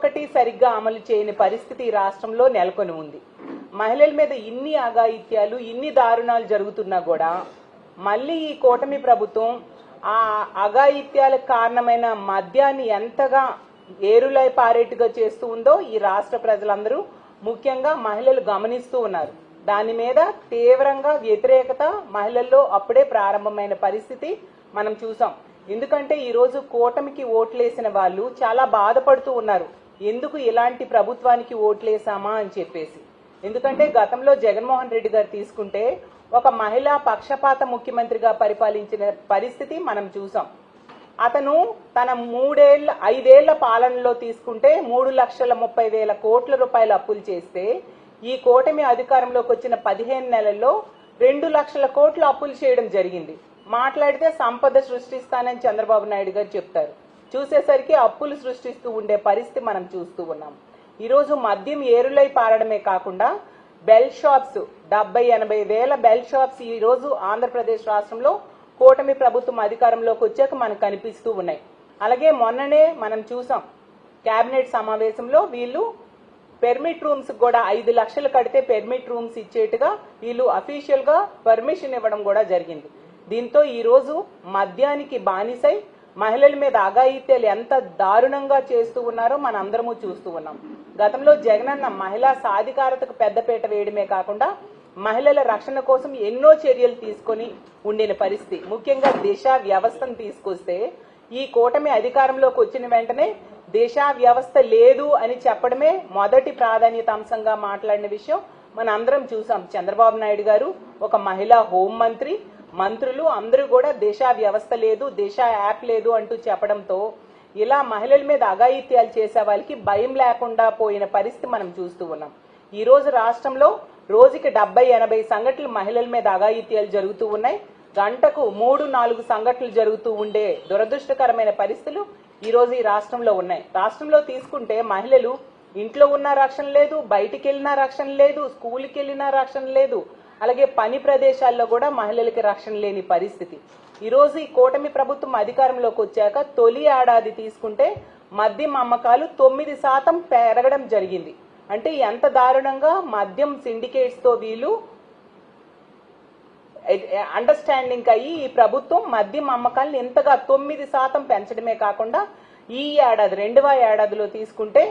ఒక్కటి సరిగ్గా అమలు చేయని పరిస్థితి ఈ రాష్ట్రంలో నెలకొని ఉంది. మహిళల మీద ఇన్ని అఘాయిత్యాలు ఇన్ని దారుణాలు జరుగుతున్నా కూడా మళ్ళీ ఈ కూటమి ప్రభుత్వం ఆ అఘాయిత్యాలకు కారణమైన మద్యాన్ని ఎంతగా ఏరులై పారేటుగా చేస్తూ ఉందో ఈ రాష్ట్ర ప్రజలందరూ ముఖ్యంగా మహిళలు గమనిస్తూ ఉన్నారు. దాని మీద తీవ్రంగా వ్యతిరేకత మహిళల్లో అప్పుడే ప్రారంభమైన పరిస్థితి మనం చూసాం. ఎందుకంటే ఈరోజు కూటమికి ఓట్లేసిన వాళ్ళు చాలా బాధపడుతూ ఉన్నారు. ఎందుకు ఇలాంటి ప్రభుత్వానికి ఓట్లేసామా అని చెప్పేసి. ఎందుకంటే గతంలో జగన్మోహన్ రెడ్డి గారు తీసుకుంటే ఒక మహిళా పక్షపాత ముఖ్యమంత్రిగా పరిపాలించిన పరిస్థితి మనం చూసాం. అతను తన మూడేళ్ళ ఐదేళ్ళ పాలనలో తీసుకుంటే మూడు లక్షల ముప్పై వేల కోట్ల రూపాయలు అప్పులు చేస్తే ఈ కూటమి అధికారంలోకి వచ్చిన పదిహేను నెలల్లో రెండు లక్షల కోట్లు అప్పులు చేయడం జరిగింది. మాట్లాడితే సంపద సృష్టిస్తానని చంద్రబాబు నాయుడు గారు చెప్తారు. చూసేసరికి అప్పులు సృష్టిస్తూ ఉండే పరిస్థితి మనం చూస్తూ ఉన్నాం. ఈరోజు మద్యం ఏరులై పారడమే కాకుండా బెల్ షాప్స్ డెబ్బై ఎనభై వేల బెల్ షాప్స్ ఈరోజు ఆంధ్రప్రదేశ్ రాష్ట్రంలో కూటమి ప్రభుత్వం అధికారంలోకి వచ్చాక మనకు కనిపిస్తూ ఉన్నాయి. అలాగే మొన్ననే మనం చూసాం కేబినెట్ సమావేశంలో వీళ్ళు పెర్మిట్ రూమ్స్ కూడా ఐదు లక్షలు కడితే పెర్మిట్ రూమ్స్ ఇచ్చేట్టుగా వీళ్ళు అఫీషియల్గా పర్మిషన్ ఇవ్వడం కూడా జరిగింది. దీంతో ఈరోజు మద్యానికి బానిసై మహిళల మీద అఘాయిత్యాలు ఎంత దారుణంగా చేస్తూ ఉన్నారో మన అందరము చూస్తూ ఉన్నాం. గతంలో జగనన్న మహిళా సాధికారతకు పెద్దపీట వేయడమే కాకుండా మహిళల రక్షణ కోసం ఎన్నో చర్యలు తీసుకొని ఉండిన పరిస్థితి. ముఖ్యంగా దిశ వ్యవస్థను తీసుకొస్తే ఈ కూటమి అధికారంలోకి వచ్చిన వెంటనే దిశ వ్యవస్థ లేదు అని చెప్పడమే మొదటి ప్రాధాన్యత అంశంగా మాట్లాడిన విషయం. మన అందరం చూసాం చంద్రబాబు నాయుడు గారు ఒక మహిళా హోం మంత్రి. మంత్రులు అందరూ కూడా దేశ వ్యవస్థ లేదు దేశ యాప్ లేదు అంటూ చెప్పడంతో ఇలా మహిళల మీద అఘాయిత్యాలు చేసే వాళ్ళకి భయం లేకుండా పోయిన పరిస్థితి మనం చూస్తూ ఉన్నాం. ఈ రోజు రాష్ట్రంలో రోజుకి డెబ్బై ఎనభై సంఘటనలు మహిళల మీద అఘాయిత్యాలు జరుగుతూ ఉన్నాయి. గంటకు మూడు నాలుగు సంఘటనలు జరుగుతూ ఉండే దురదృష్టకరమైన పరిస్థితులు ఈ రోజు ఈ రాష్ట్రంలో ఉన్నాయి. రాష్ట్రంలో తీసుకుంటే మహిళలు ఇంట్లో ఉన్న రక్షణ లేదు బయటికి వెళ్ళినా రక్షణ లేదు స్కూల్కి వెళ్ళినా రక్షణ లేదు అలాగే పని ప్రదేశాల్లో కూడా మహిళలకి రక్షణ లేని పరిస్థితి. ఈరోజు ఈ కూటమి ప్రభుత్వం అధికారంలోకి వచ్చాక తొలి ఏడాది తీసుకుంటే మద్యం అమ్మకాలు తొమ్మిది శాతం పెరగడం జరిగింది. అంటే ఎంత దారుణంగా మద్యం సిండికేట్స్తో వీళ్ళు అండర్స్టాండింగ్ అయ్యి ఈ ప్రభుత్వం మద్యం అమ్మకాలను ఇంతగా తొమ్మిది శాతం పెంచడమే కాకుండా ఈ ఏడాది రెండవ ఏడాదిలో తీసుకుంటే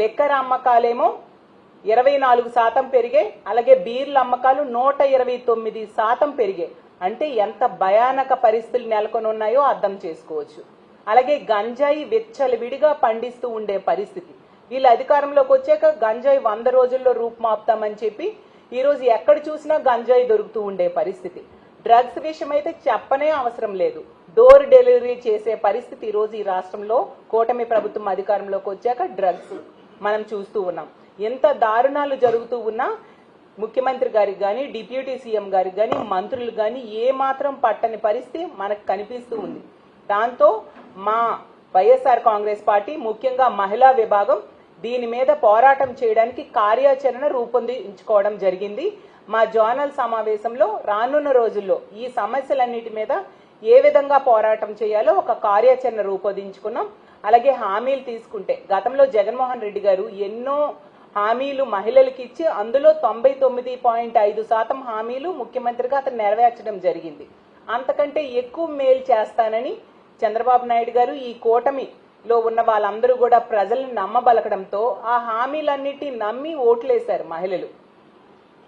లెక్కర అమ్మకాలేమో ఇరవై నాలుగు శాతం పెరిగాయి అలాగే బీర్ల అమ్మకాలు నూట ఇరవై తొమ్మిది శాతం పెరిగాయి అంటే ఎంత భయానక పరిస్థితులు నెలకొని ఉన్నాయో అర్థం చేసుకోవచ్చు. అలాగే గంజాయి విచ్చలవిడిగా పండిస్తూ ఉండే పరిస్థితి. వీళ్ళు అధికారంలోకి వచ్చాక గంజాయి వంద రోజుల్లో రూపుమాపుతామని చెప్పి ఈరోజు ఎక్కడ చూసినా గంజాయి దొరుకుతూ ఉండే పరిస్థితి. డ్రగ్స్ విషయం అయితే చెప్పనే అవసరం లేదు. డోర్ డెలివరీ చేసే పరిస్థితి ఈ రోజు ఈ రాష్ట్రంలో కూటమి ప్రభుత్వం అధికారంలోకి వచ్చాక డ్రగ్స్ మనం చూస్తూ ఉన్నాం. ఎంత దారుణాలు జరుగుతూ ఉన్నా ముఖ్యమంత్రి గారికి కానీ డిప్యూటీ సీఎం గారికి కానీ మంత్రులు కానీ ఏ మాత్రం పట్టని పరిస్థితి మనకు కనిపిస్తూ ఉంది. దాంతో మా వైఎస్ఆర్ కాంగ్రెస్ పార్టీ ముఖ్యంగా మహిళా విభాగం దీని మీద పోరాటం చేయడానికి కార్యాచరణ రూపొందించుకోవడం జరిగింది. మా జోనల్ సమావేశంలో రానున్న రోజుల్లో ఈ సమస్యలన్నిటి మీద ఏ విధంగా పోరాటం చేయాలో ఒక కార్యాచరణ రూపొందించుకున్నాం. అలాగే హామీలు తీసుకుంటే గతంలో జగన్మోహన్ రెడ్డి గారు ఎన్నో హామీలు మహిళలకు ఇచ్చి అందులో తొంభై తొమ్మిది పాయింట్ ఐదు శాతం హామీలు ముఖ్యమంత్రిగా అతను నెరవేర్చడం జరిగింది. అంతకంటే ఎక్కువ మేలు చేస్తానని చంద్రబాబు నాయుడు గారు ఈ కూటమిలో ఉన్న వాళ్ళందరూ కూడా ప్రజల్ని నమ్మబలకడంతో ఆ హామీలన్నిటి నమ్మి ఓట్లేశారు మహిళలు.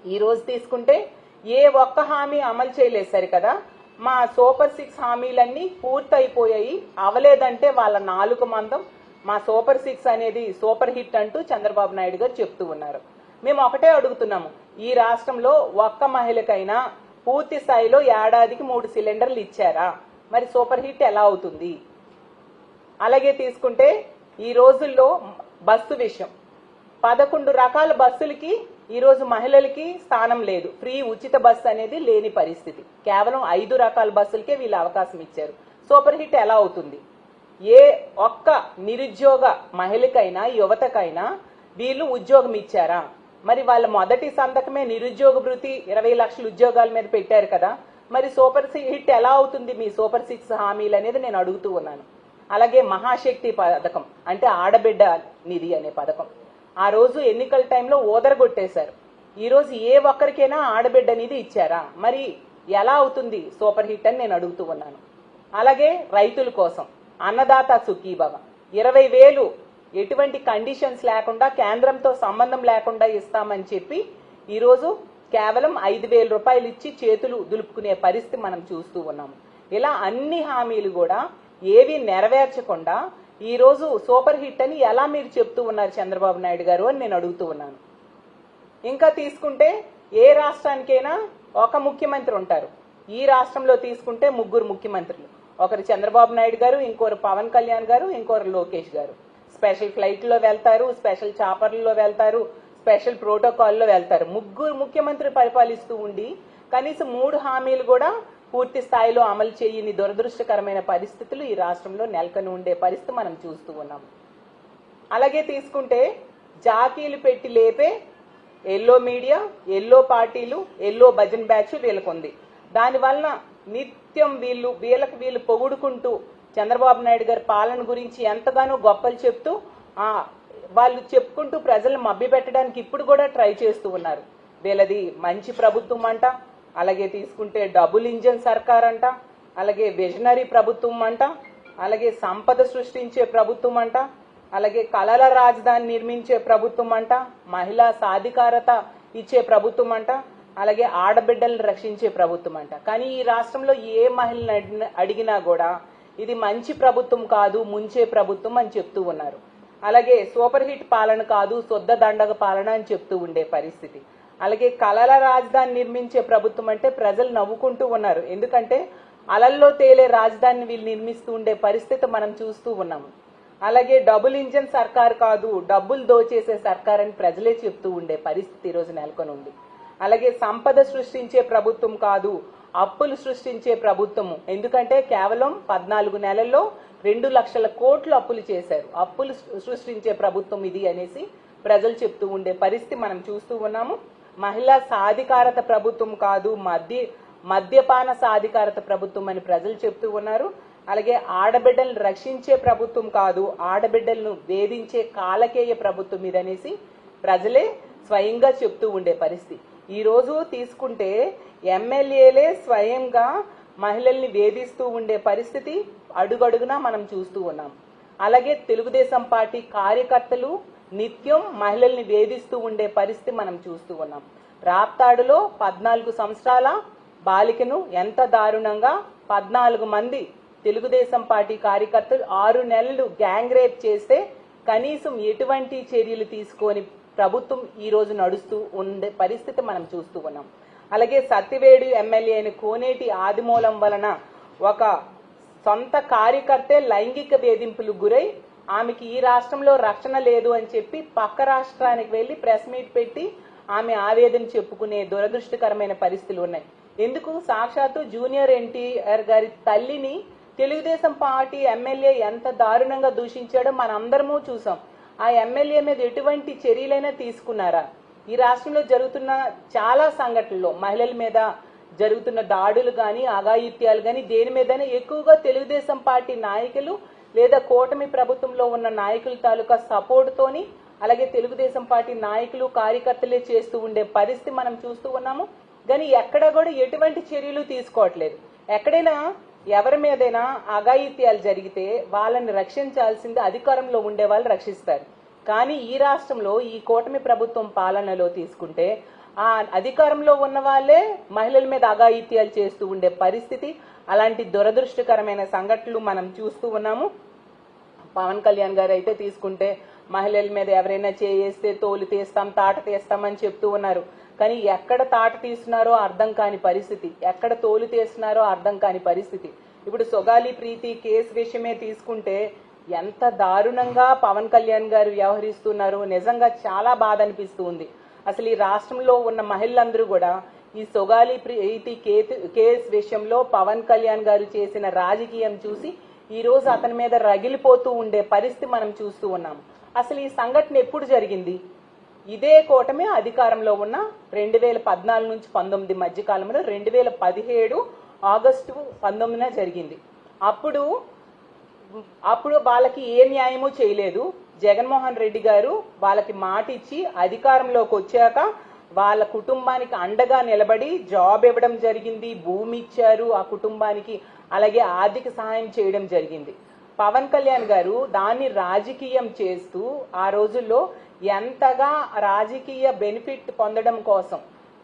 ఈ రోజు తీసుకుంటే ఏ ఒక్క హామీ అమలు చేయలేదు కదా. మా సూపర్ సిక్స్ హామీలన్నీ పూర్తయిపోయాయి. అవలేదంటే వాళ్ళ నాలుగు మందం మా సూపర్ సిక్స్ అనేది సూపర్ హిట్ అంటూ చంద్రబాబు నాయుడు గారు చెప్తూ ఉన్నారు. మేము ఒకటే అడుగుతున్నాము. ఈ రాష్ట్రంలో ఒక్క మహిళకైనా పూర్తి స్థాయిలో ఏడాదికి మూడు సిలిండర్లు ఇచ్చారా? మరి సూపర్ హిట్ ఎలా అవుతుంది? అలాగే తీసుకుంటే ఈ రోజుల్లో బస్సు విషయం. పదకొండు రకాల బస్సులకి ఈరోజు మహిళలకి స్థానం లేదు. ఫ్రీ ఉచిత బస్సు అనేది లేని పరిస్థితి. కేవలం ఐదు రకాల బస్సులకే వీళ్ళు అవకాశం ఇచ్చారు. సూపర్ హిట్ ఎలా అవుతుంది? ఏ ఒక్క నిరుద్యోగ మహిళకైనా యువతకైనా వీళ్ళు ఉద్యోగం ఇచ్చారా మరి వాళ్ళ మొదటి సంతకమే నిరుద్యోగ భృతి ఇరవై లక్షల ఉద్యోగాల మీద పెట్టారు కదా. మరి సూపర్ హిట్ ఎలా అవుతుంది మీ సూపర్ సిక్స్ హామీలు అనేది నేను అడుగుతూ ఉన్నాను. అలాగే మహాశక్తి పథకం అంటే ఆడబిడ్డ నిధి అనే పథకం. ఆ రోజు ఎన్నికల టైంలో ఓదరగొట్టేశారు. ఈరోజు ఏ ఒక్కరికైనా ఆడబిడ్డ నిధి ఇచ్చారా? మరి ఎలా అవుతుంది సూపర్ హిట్ అని నేను అడుగుతూ ఉన్నాను. అలాగే రైతుల కోసం. అన్నదాత సుఖీభవ ఇరవై వేలు ఎటువంటి కండిషన్స్ లేకుండా కేంద్రంతో సంబంధం లేకుండా ఇస్తామని చెప్పి ఈరోజు కేవలం ఐదు వేల రూపాయలు ఇచ్చి చేతులు దులుపుకునే పరిస్థితి మనం చూస్తూ ఉన్నాము. ఇలా అన్ని హామీలు కూడా ఏవి నెరవేర్చకుండా ఈరోజు సూపర్ హిట్ అని ఎలా మీరు చెప్తూ ఉన్నారు చంద్రబాబు నాయుడు గారు అని నేను అడుగుతూ ఉన్నాను. ఇంకా తీసుకుంటే ఏ రాష్ట్రానికైనా ఒక ముఖ్యమంత్రి ఉంటారు. ఈ రాష్ట్రంలో తీసుకుంటే ముగ్గురు ముఖ్యమంత్రులు. ఒకరు చంద్రబాబు నాయుడు గారు ఇంకోరు పవన్ కళ్యాణ్ గారు ఇంకోరు లోకేష్ గారు. స్పెషల్ ఫ్లైట్లో వెళ్తారు స్పెషల్ చాపర్లలో వెళ్తారు స్పెషల్ ప్రోటోకాల్లో వెళ్తారు. ముగ్గురు ముఖ్యమంత్రి పరిపాలిస్తూ ఉండి కనీసం మూడు హామీలు కూడా పూర్తి స్థాయిలో అమలు చేయని దురదృష్టకరమైన పరిస్థితులు ఈ రాష్ట్రంలో నెలకొని ఉండే పరిస్థితి మనం చూస్తూ ఉన్నాం. అలాగే తీసుకుంటే జాతీయులు పెట్టి లేపే ఎల్లో మీడియా ఎల్లో పార్టీలు ఎల్లో భజన్ బ్యాచ్ వీళ్ళకుంది. దానివల్ల నిత్యం వీళ్ళు వీళ్ళకి వీళ్ళు పొగుడుకుంటూ చంద్రబాబు నాయుడు గారి పాలన గురించి ఎంతగానో గొప్పలు చెప్తూ వాళ్ళు చెప్పుకుంటూ ప్రజలను మభ్యపెట్టడానికి ఇప్పుడు కూడా ట్రై చేస్తూ ఉన్నారు. వీళ్ళది మంచి ప్రభుత్వం అంట అలాగే తీసుకుంటే డబుల్ ఇంజన్ సర్కార్ అంట అలాగే విజనరీ ప్రభుత్వం అంట అలాగే సంపద సృష్టించే ప్రభుత్వం అంట అలాగే కళల రాజధాని నిర్మించే ప్రభుత్వం అంట మహిళా సాధికారత ఇచ్చే ప్రభుత్వం అంట అలాగే ఆడబిడ్డలను రక్షించే ప్రభుత్వం అంట. కానీ ఈ రాష్ట్రంలో ఏ మహిళను అడిగినా- అడిగినా కూడా ఇది మంచి ప్రభుత్వం కాదు ముంచే ప్రభుత్వం అని చెప్తూ ఉన్నారు. అలాగే సూపర్ హిట్ పాలన కాదు శుద్ధ దండగ పాలన అని చెప్తూ ఉండే పరిస్థితి. అలాగే కళల రాజధాని నిర్మించే ప్రభుత్వం అంటే ప్రజలు నవ్వుకుంటూ ఉన్నారు. ఎందుకంటే అలల్లో తేలే రాజధానిని వీళ్ళు నిర్మిస్తూ ఉండే పరిస్థితి మనం చూస్తూ ఉన్నాము. అలాగే డబుల్ ఇంజన్ సర్కార్ కాదు డబ్బులు దోచేసే సర్కార్ అని ప్రజలే చెప్తూ ఉండే పరిస్థితి ఈరోజు నెలకొని ఉంది అలాగే సంపద సృష్టించే ప్రభుత్వం కాదు అప్పులు సృష్టించే ప్రభుత్వము. ఎందుకంటే కేవలం పద్నాలుగు నెలల్లో రెండు లక్షల కోట్లు అప్పులు చేశారు. అప్పులు సృష్టించే ప్రభుత్వం ఇది అనేసి ప్రజలు చెప్తూ ఉండే పరిస్థితి మనం చూస్తూ ఉన్నాము. మహిళా సాధికారత ప్రభుత్వం కాదు మద్య మద్యపాన సాధికారత ప్రభుత్వం అని ప్రజలు చెప్తూ ఉన్నారు. అలాగే ఆడబిడ్డలను రక్షించే ప్రభుత్వం కాదు ఆడబిడ్డలను వేధించే కాలకేయ ప్రభుత్వం ఇదనేసి ప్రజలే స్వయంగా చెప్తూ ఉండే పరిస్థితి. ఈరోజు తీసుకుంటే ఎమ్మెల్యేలే స్వయంగా మహిళల్ని వేధిస్తూ ఉండే పరిస్థితి అడుగడుగునా మనం చూస్తూ ఉన్నాం. అలాగే తెలుగుదేశం పార్టీ కార్యకర్తలు నిత్యం మహిళల్ని వేధిస్తూ ఉండే పరిస్థితి మనం చూస్తూ ఉన్నాం. రాప్తాడులో పద్నాలుగు సంవత్సరాల బాలికను ఎంత దారుణంగా పద్నాలుగు మంది తెలుగుదేశం పార్టీ కార్యకర్తలు ఆరు నెలలు గ్యాంగ్ రేప్ చేస్తే కనీసం ఎటువంటి చర్యలు తీసుకొని ప్రభుత్వం ఈ రోజు నడుస్తూ ఉండే పరిస్థితి మనం చూస్తూ ఉన్నాం. అలాగే సత్తివేడు ఎమ్మెల్యే అయిన కోనేటి ఆదిమూలం వలన ఒక సొంత కార్యకర్తే లైంగిక వేధింపులు గురై ఆమెకి ఈ రాష్ట్రంలో రక్షణ లేదు అని చెప్పి పక్క రాష్ట్రానికి వెళ్ళి ప్రెస్ మీట్ పెట్టి ఆమె ఆవేదన చెప్పుకునే దురదృష్టకరమైన పరిస్థితులు ఉన్నాయి. ఎందుకు? సాక్షాత్తు జూనియర్ ఎన్టీఆర్ గారి తల్లిని తెలుగుదేశం పార్టీ ఎమ్మెల్యే ఎంత దారుణంగా దూషించాడో మనందరము చూసాం. ఆ ఎమ్మెల్యే మీద ఎటువంటి చర్యలైనా తీసుకున్నారా? ఈ రాష్ట్రంలో జరుగుతున్న చాలా సంఘటనలు మహిళల మీద జరుగుతున్న దాడులు కానీ అఘాయిత్యాలు కానీ దేని మీదైనా ఎక్కువగా తెలుగుదేశం పార్టీ నాయకులు లేదా కూటమి ప్రభుత్వంలో ఉన్న నాయకుల తాలూకా సపోర్ట్తోని అలాగే తెలుగుదేశం పార్టీ నాయకులు కార్యకర్తలే చేస్తూ ఉండే పరిస్థితి మనం చూస్తూ ఉన్నాము. కానీ ఎక్కడ కూడా ఎటువంటి చర్యలు తీసుకోవట్లేదు. ఎక్కడైనా ఎవరి మీదైనా అఘాయిత్యాలు జరిగితే వాళ్ళని రక్షించాల్సింది అధికారంలో ఉండే వాళ్ళు రక్షిస్తారు. కానీ ఈ రాష్ట్రంలో ఈ కూటమి ప్రభుత్వం పాలనలో తీసుకుంటే ఆ అధికారంలో ఉన్న వాళ్ళే మహిళల మీద అఘాయిత్యాలు చేస్తూ ఉండే పరిస్థితి అలాంటి దురదృష్టకరమైన సంఘటనలు మనం చూస్తూ ఉన్నాము. పవన్ కళ్యాణ్ గారు అయితే తీసుకుంటే మహిళల మీద ఎవరైనా చేస్తే తోలు తీస్తాం తాట తీస్తామని చెప్తూ ఉన్నారు. కానీ ఎక్కడ తాట తీస్తున్నారో అర్థం కాని పరిస్థితి ఎక్కడ తోలు తీస్తున్నారో అర్థం కాని పరిస్థితి. ఇప్పుడు సొగాలి ప్రీతి కేసు విషయమే తీసుకుంటే ఎంత దారుణంగా పవన్ కళ్యాణ్ గారు వ్యవహరిస్తున్నారు నిజంగా చాలా బాధ అనిపిస్తూ ఉంది అసలు ఈ రాష్ట్రంలో ఉన్న మహిళలందరూ కూడా ఈ సొగాలి ప్రీతి కేసు విషయంలో పవన్ కళ్యాణ్ గారు చేసిన రాజకీయం చూసి ఈ రోజు అతని మీద రగిలిపోతూ ఉండే పరిస్థితి మనం చూస్తూ ఉన్నాం. అసలు ఈ సంఘటన ఎప్పుడు జరిగింది? ఇదే కూటమి అధికారంలో ఉన్న రెండు వేల పద్నాలుగు నుంచి పంతొమ్మిది మధ్యకాలంలో రెండు వేల పదిహేడు ఆగస్టు పంతొమ్మిదిన జరిగింది. అప్పుడు అప్పుడు వాళ్ళకి ఏ న్యాయమూ చేయలేదు. జగన్మోహన్ రెడ్డి గారు వాళ్ళకి మాట ఇచ్చి అధికారంలోకి వచ్చాక వాళ్ళ కుటుంబానికి అండగా నిలబడి జాబ్ ఇవ్వడం జరిగింది భూమి ఇచ్చారు ఆ కుటుంబానికి అలాగే ఆర్థిక సహాయం చేయడం జరిగింది. పవన్ కళ్యాణ్ గారు దాన్ని రాజకీయం చేస్తూ ఆ రోజుల్లో ఎంతగా రాజకీయ బెనిఫిట్ పొందడం కోసం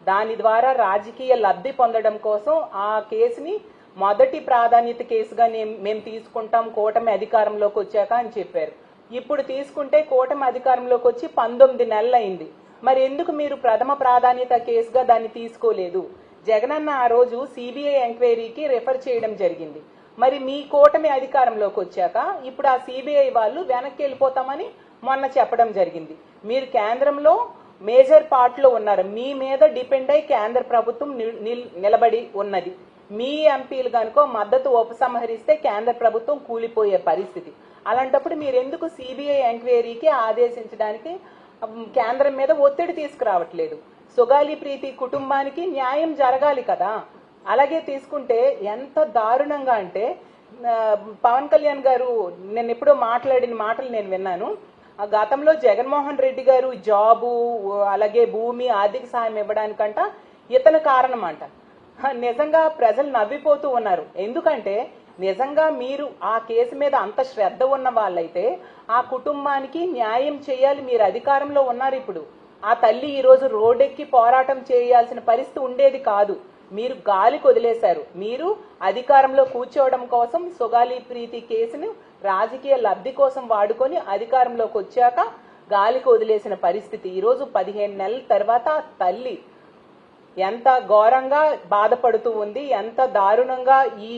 దాని ద్వారా రాజకీయ లబ్ధి పొందడం కోసం ఆ కేసుని మొదటి ప్రాధాన్యత కేసుగా మేము తీసుకుంటాం కూటమి అధికారంలోకి వచ్చాక అని చెప్పారు. ఇప్పుడు తీసుకుంటే కూటమి అధికారంలోకి వచ్చి పంతొమ్మిది నెలలైంది. మరి ఎందుకు మీరు ప్రథమ ప్రాధాన్యత కేసుగా దాన్ని తీసుకోలేదు? జగనన్న ఆ రోజు సిబిఐ ఎంక్వైరీకి రెఫర్ చేయడం జరిగింది. మరి మీ కూటమి అధికారంలోకి వచ్చాక ఇప్పుడు ఆ సిబిఐ వాళ్ళు వెనక్కి వెళ్ళిపోతామని మొన్న చెప్పడం జరిగింది. మీరు కేంద్రంలో మేజర్ పార్ట్లో ఉన్నారు. మీ మీద డిపెండ్ అయి కేంద్ర ప్రభుత్వం నిల్- నిలబడి ఉన్నది. మీ ఎంపీలు కనుక మద్దతు ఉపసంహరిస్తే కేంద్ర ప్రభుత్వం కూలిపోయే పరిస్థితి. అలాంటప్పుడు మీరు ఎందుకు సిబిఐ ఎంక్వైరీకి ఆదేశించడానికి కేంద్రం మీద ఒత్తిడి తీసుకురావట్లేదు? సుగాలి ప్రీతి కుటుంబానికి న్యాయం జరగాలి కదా. అలాగే తీసుకుంటే ఎంత దారుణంగా అంటే పవన్ కళ్యాణ్ గారు నేను ఎప్పుడో మాట్లాడిన మాటలు నేను విన్నాను. ఆ గతంలో జగన్మోహన్ రెడ్డి గారు జాబు అలాగే భూమి ఆర్థిక సాయం ఇవ్వడానికంట ఇతను కారణం అంట నిజంగా ప్రజలు నవ్విపోతూ ఉన్నారు. ఎందుకంటే నిజంగా మీరు ఆ కేసు మీద అంత శ్రద్ధ ఉన్న వాళ్ళైతే ఆ కుటుంబానికి న్యాయం చేయాలి మీరు అధికారంలో ఉన్నారు ఇప్పుడు. ఆ తల్లి ఈరోజు రోడ్డెక్కి పోరాటం చేయాల్సిన పరిస్థితి ఉండేది కాదు. మీరు గాలికి వదిలేశారు మీరు అధికారంలో కూర్చోవడం కోసం సుగాలి ప్రీతి కేసును రాజకీయ లబ్ధి కోసం వాడుకొని అధికారంలోకి వచ్చాక గాలికి వదిలేసిన పరిస్థితి. ఈరోజు పదిహేను నెలల తర్వాత తల్లి ఎంత ఘోరంగా బాధపడుతూ ఉంది ఎంత దారుణంగా ఈ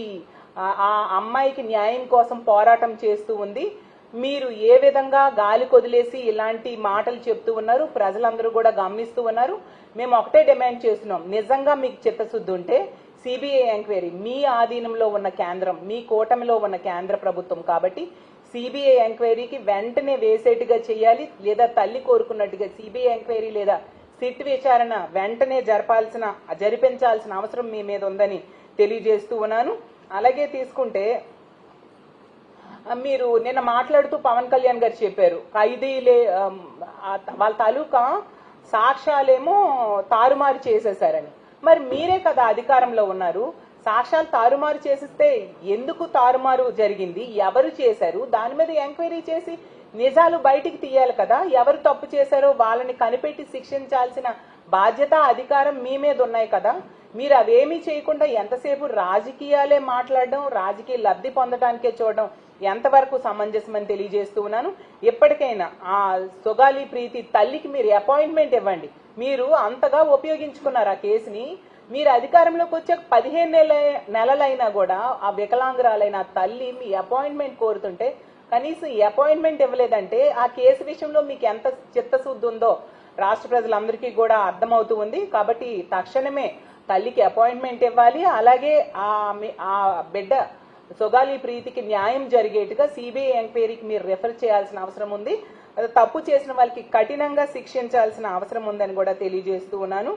ఆ అమ్మాయికి న్యాయం కోసం పోరాటం చేస్తూ ఉంది. మీరు ఏ విధంగా గాలి కొదిలేసి ఇలాంటి మాటలు చెప్తూ ఉన్నారు ప్రజలందరూ కూడా గమనిస్తూ ఉన్నారు. మేము ఒకటే డిమాండ్ చేస్తున్నాం. నిజంగా మీకు చిత్తశుద్ధి ఉంటే సిబిఐ ఎంక్వైరీ మీ ఆధీనంలో ఉన్న కేంద్రం మీ కూటమిలో ఉన్న కేంద్ర ప్రభుత్వం కాబట్టి సిబిఐ ఎంక్వైరీకి వెంటనే వేసేట్టుగా చేయాలి లేదా తల్లి కోరుకున్నట్టుగా సిబిఐ ఎంక్వైరీ లేదా సిట్ విచారణ వెంటనే జరపాల్సిన జరిపించాల్సిన అవసరం మీ మీద ఉందని తెలియజేస్తూ ఉన్నాను. అలాగే తీసుకుంటే మీరు నిన్న మాట్లాడుతూ పవన్ కళ్యాణ్ గారు చెప్పారు. ఖైదీలే వాళ్ళ తాలూకా సాక్ష్యాలేమో తారుమారు చేసేశారని. మరి మీరే కదా అధికారంలో ఉన్నారు. సాక్ష్యాలు తారుమారు చేసిస్తే ఎందుకు తారుమారు జరిగింది? ఎవరు చేశారు? దాని మీద ఎంక్వైరీ చేసి నిజాలు బయటికి తీయాలి కదా. ఎవరు తప్పు చేశారో వాళ్ళని కనిపెట్టి శిక్షించాల్సిన బాధ్యత అధికారం మీ మీద ఉన్నాయి కదా. మీరు అవేమీ చేయకుండా ఎంతసేపు రాజకీయాలే మాట్లాడడం రాజకీయ లబ్ధి పొందడానికే చూడడం ఎంతవరకు సమంజసమని తెలియజేస్తూ ఉన్నాను. ఎప్పటికైనా ఆ సొగాలి ప్రీతి తల్లికి మీరు అపాయింట్మెంట్ ఇవ్వండి. మీరు అంతగా ఉపయోగించుకున్నారు ఆ కేసుని. మీరు అధికారంలోకి వచ్చే పదిహేను నెల నెలలైనా కూడా ఆ వికలాంగురాలైన తల్లి మీ అపాయింట్మెంట్ కోరుతుంటే కనీసం ఈ అపాయింట్మెంట్ ఇవ్వలేదంటే ఆ కేసు విషయంలో మీకు ఎంత చిత్తశుద్ధి ఉందో రాష్ట్ర ప్రజలందరికీ కూడా అర్థమవుతూ ఉంది. కాబట్టి తక్షణమే తల్లికి అపాయింట్మెంట్ ఇవ్వాలి. అలాగే ఆ మీ- ఆ బిడ్డ సొగాలి ప్రీతికి న్యాయం జరిగేట్టుగా సిబిఐ ఎంక్వైరీకి మీరు రెఫర్ చేయాల్సిన అవసరం ఉంది. తప్పు చేసిన వాళ్ళకి కఠినంగా శిక్షించాల్సిన అవసరం ఉందని కూడా తెలియజేస్తూ ఉన్నాను.